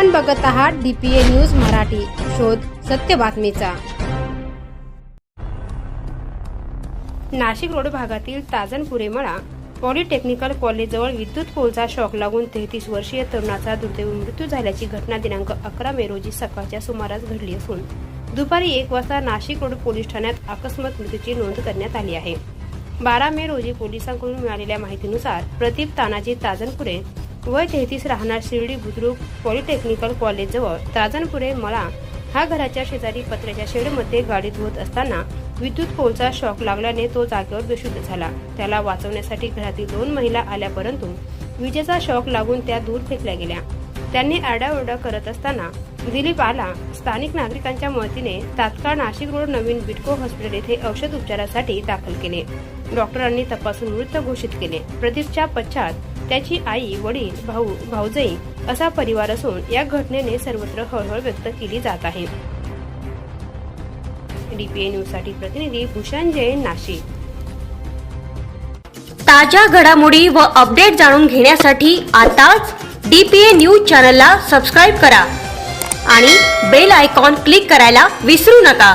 आपण बघत आहात डीपीए न्यूज मराठी. शोध सत्य बातमीचा. नाशिक रोड भागातील ताजनपुरे मळा पॉलिटेक्निकल कॉलेजजवळ विद्युत पोलचा शॉक लागून तेहतीस वर्षीय तरुणाचा दुर्दैवी मृत्यू झाल्याची घटना दिनांक अकरा मे रोजी सकाळच्या सुमारास घडली असून दुपारी एक वाजता नाशिक रोड पोलीस ठाण्यात अकस्मात मृत्यूची नोंद करण्यात आली आहे. बारा मे रोजी पोलिसांकडून मिळालेल्या माहितीनुसार प्रदीप तानाजी ताजनपुरे वय तेहतीस राहणार शिर्डी बुद्रुक पॉलिटेक्निकल कॉलेजजवळ. ताजनपुरे मळा हा घराच्या शेजारी पत्र्याच्या शेडमध्ये गाडी धुवत असताना विद्युत पोलचा शॉक लागल्याने तो जागेवर बेशुद्ध झाला. त्याला वाचवण्यासाठी घरातील दोन महिला आल्या परंतु विजेचा शॉक लागून त्या दूर फेकल्या गेल्या. त्यांनी आरडाओरडा करत असताना दिलीप आला स्थानिक नागरिकांच्या मदतीने तात्काळ नाशिक रोड नवीन बिटको हॉस्पिटल येथे औषध उपचारासाठी दाखल केले. डॉक्टरांनी तपासून मृत घोषित केले. प्रदीपच्या पश्चात त्याची आई वडील भाऊ भाऊजई असा परिवार असून या घटनेने सर्वत्र हळहळ व्यक्त केली जात आहे. डीपीए न्यूजसाठी प्रतिनिधी भूषण जैन नाशिक. ताज्या घडामोडी व अपडेट जाणून घेण्यासाठी आताच डीपीए न्यूज चॅनलला सबस्क्राईब करा आणि बेल आयकॉन क्लिक करायला विसरू नका.